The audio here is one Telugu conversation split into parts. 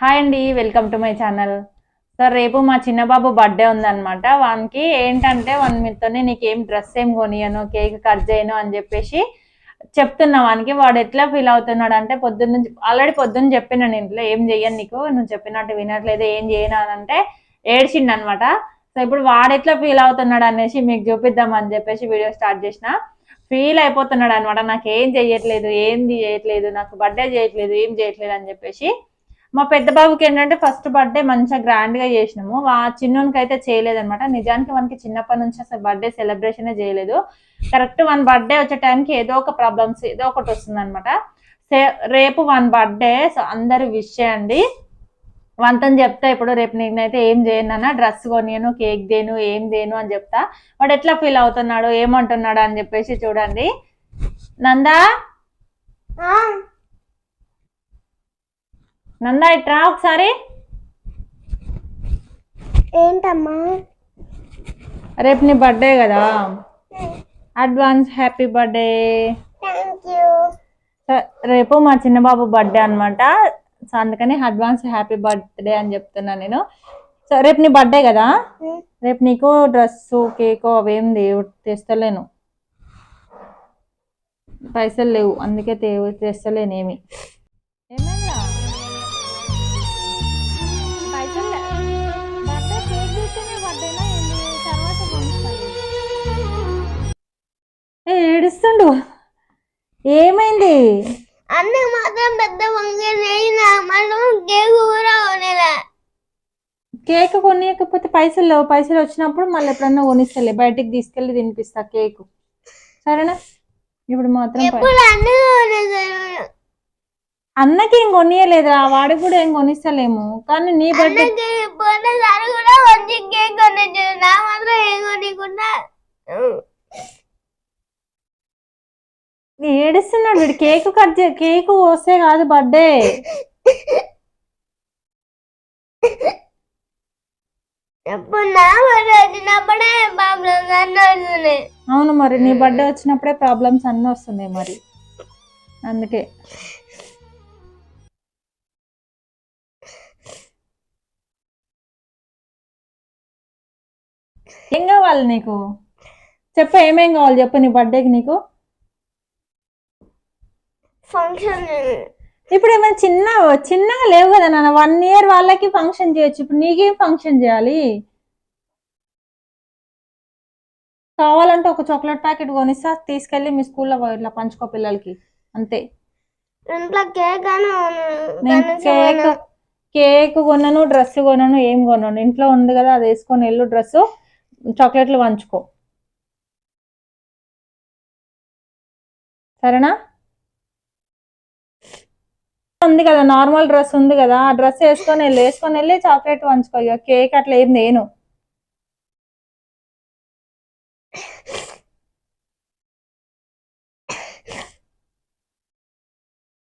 హాయ్ అండి welcome to my channel sir రేపు మా చిన్న బాబు బర్త్డే ఉందనమాట వానికి ఏంటంటే వన్ మీతోనే నీకు ఏం డ్రెస్ ఏం కొనియను కేక్ కట్ చేయను అని చెప్పేసి చెప్తున్నా. వానికి వాడు ఎట్లా ఫీల్ అవుతున్నాడు అంటే పొద్దున్న నుంచి ఆల్రెడీ పొద్దున్న చెప్పిన నేను ఇంట్లో ఏం చెయ్యను నీకు నువ్వు చెప్పినట్టు వినట్లేదు ఏం చేయను అని అంటే ఏడ్చిండు అనమాట సో ఇప్పుడు వాడు ఎట్లా ఫీల్ అవుతున్నాడు అనేసి మీకు చూపిద్దాం అని చెప్పేసి వీడియో స్టార్ట్ చేసిన. ఫీల్ అయిపోతున్నాడు అనమాట నాకు ఏం చెయ్యట్లేదు ఏంది చేయట్లేదు నాకు బర్త్డే చేయట్లేదు ఏం చేయట్లేదు అని చెప్పేసి మా పెద్ద బాబుకి ఏంటంటే ఫస్ట్ బర్త్డే మంచిగా గ్రాండ్గా చేసినాము. ఆ చిన్నోనికి అయితే చేయలేదనమాట నిజానికి మనకి చిన్నప్పటి నుంచి అసలు బర్త్డే సెలబ్రేషన్ చేయలేదు. కరెక్ట్ వన్ బర్త్డే వచ్చే టైంకి ఏదో ఒక ప్రాబ్లమ్స్ ఏదో ఒకటి వస్తుంది అనమాట రేపు వన్ బర్త్డే సో అందరు విష్ చేయండి. వంతని చెప్తా ఇప్పుడు రేపు నేనైతే ఏం చేయను డ్రెస్ కొనియను కేక్ దేను ఏం దేను అని చెప్తా. వాడు ఎట్లా ఫీల్ అవుతున్నాడు ఏమంటున్నాడు అని చెప్పేసి చూడండి. నందా? నందా ఇట్రా ఒకసారి. ఏంటమ్మా? రేపు నీ బర్త్డే కదా. Advance happy birthday. Thank you. రేపు మా చిన్న బాబు బర్త్డే అనమాట సో అందుకని అడ్వాన్స్ హ్యాపీ బర్త్డే అని చెప్తున్నా నేను. సో రేపు నీ బర్త్డే కదా. రేపు నీకు డ్రెస్ కేక్ అవేం లేవు తెస్తలేను. పైసలు లేవు అందుకే తే ఏమైంది? అన్న మాత్రం పెద్ద కేక్ కొనియకపోతే పైసలు పైసలు వచ్చినప్పుడు మళ్ళీ ఎప్పుడన్నా కొనిస్తలే. బయటికి తీసుకెళ్ళి తినిపిస్తా కేక్. సరేనా? ఇప్పుడు మాత్రం అన్నకి ఏం కొనియలేదురా. వాడికి కూడా ఏం కొనిస్తలేము. కానీ నీ బర్త్డే అన్నకి పోయినసారి కూడా మంచి కేక్ కొనేసాడు నా మాత్రం ఏం కొనికుండా ఏడుస్తున్నాడు వీడు కేక్ కట్ చే కేక్ వస్తే కాదు బర్త్డే అవును మరి నీ బర్త్డే వచ్చినప్పుడే ప్రాబ్లమ్స్ అన్నీ వస్తున్నాయి మరి. అందుకే. ఏం కావాలి నీకు? చెప్పు ఏమేం కావాలి చెప్పు నీ బర్త్డేకి నీకు? ఫంక్షన్. ఇప్పుడు ఏమైనా చిన్న చిన్నగా లేవు కదా నాన్న? వన్ ఇయర్ వాళ్ళకి ఫంక్షన్ చేయొచ్చు. ఇప్పుడు నీకేం ఫంక్షన్ చేయాలి? కావాలంటే ఒక చాక్లెట్ ప్యాకెట్ కొనిస్తా తీసుకెళ్ళి మీ స్కూల్లో ఇట్లా పంచుకో పిల్లలకి. అంతే. కేక్ కేక్ కొనను డ్రెస్ కొనను ఏం కొనను. ఇంట్లో ఉంది కదా అది వేసుకొని వెళ్ళు డ్రెస్ చాక్లెట్లు పంచుకో. సరేనా? ఉంది కదా నార్మల్ డ్రెస్ ఉంది కదా ఆ డ్రెస్ వేసుకొని వెళ్ళి వేసుకొని వెళ్ళి చాక్లెట్ పంచుకో. ఇక కేక్ అట్లా ఏం నేను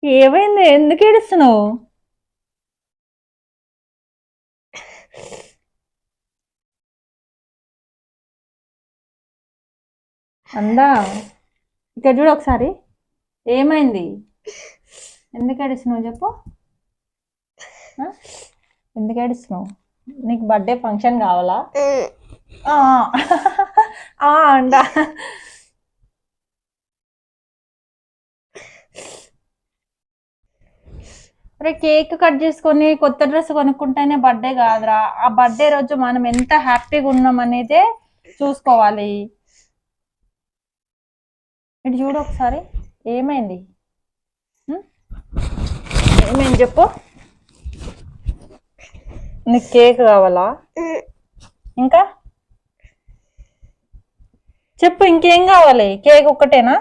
ఏమైంది? ఎందుకు ఏడుస్తున్నావు? అందా? ఇక్కడ చూడు ఒకసారి. ఏమైంది? ఎందుకు ఏడుస్తున్నావు చెప్పు? ఎందుకు ఏడుస్తున్నావు? నీకు బర్త్డే ఫంక్షన్ కావాలా? ఆ, అంట. అరే కేక్ కట్ చేసుకొని కొత్త డ్రెస్ కొనుక్కుంటేనే బర్త్డే కాదురా. ఆ బర్త్డే రోజు మనం ఎంత హ్యాపీగా ఉన్నాం అనేది చూసుకోవాలి. ఇటు చూడు ఒకసారి. ఏమైంది? ఏమైంది చెప్పు? నీకు కేక్ కావాలా? ఇంకా? చెప్పు ఇంకేం కావాలి? కేక్ ఒక్కటేనా?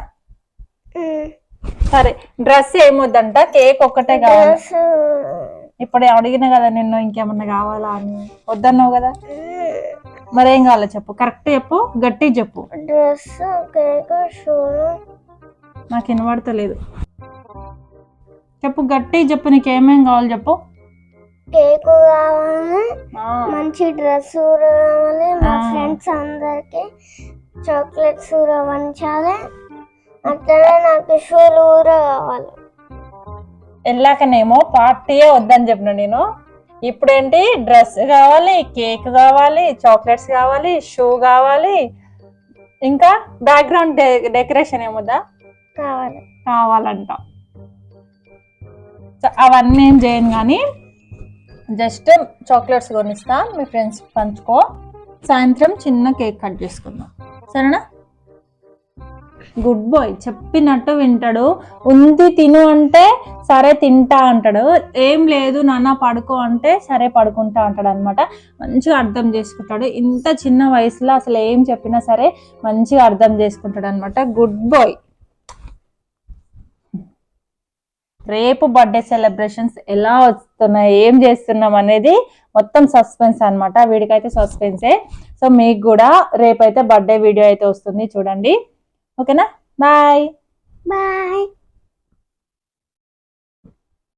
సరే డ్రెస్ ఏమొద్దంట? కేక్ ఒక్కటే కావాలి. ఇప్పుడు అడిగిన కదా నిన్ను ఇంకేమన్నా కావాలా అని. వద్దన్నావు కదా? మరేం కావాలో చెప్పు. కరెక్ట్ చెప్పు గట్టి చెప్పు. డ్రెస్ కేక్ షూ నాకు వినబడతలేదు. చెప్పు గట్టి చెప్పు నీకు ఏమేం కావాలి చెప్పు. కేక్ కావాలి ఆ, మంచి డ్రెస్ కావాలి మా. ఫ్రెండ్స్ అందరికి చాక్లెట్స్ పంచాలి అట్లనే నాకు షూలు కూడా కావాలి. వెళ్ళాకనేమో పార్టీయే వద్దని చెప్పిన నేను. ఇప్పుడేంటి? డ్రెస్ కావాలి కేక్ కావాలి చాక్లెట్స్ కావాలి షూ కావాలి. ఇంకా బ్యాక్గ్రౌండ్ డెకరేషన్ ఏముందా? కావాలి. కావాలంట. అవన్నీ ఏం చేయను కానీ జస్ట్ చాక్లెట్స్ కొనిస్తా మీ ఫ్రెండ్స్ పంచుకో. సాయంత్రం చిన్న కేక్ కట్ చేసుకుందాం. సరేనా? గుడ్ బాయ్ చెప్పినట్టు వింటాడు. ఉంది తిను అంటే సరే తింటా అంటాడు. ఏం లేదు నాన్న పడుకో అంటే సరే పడుకుంటా అంటాడు అనమాట మంచిగా అర్థం చేసుకుంటాడు. ఇంత చిన్న వయసులో అసలు ఏం చెప్పినా సరే మంచిగా అర్థం చేసుకుంటాడు అనమాట గుడ్ బాయ్ రేపు బర్త్డే సెలబ్రేషన్స్ ఎలా వస్తున్నాయి ఏం చేస్తున్నాం అనేది మొత్తం సస్పెన్స్ అనమాట వీడికైతే సస్పెన్సే. సో మీకు కూడా రేపైతే బర్త్డే వీడియో అయితే వస్తుంది చూడండి. ఓకేనా? బాయ్. బాయ్.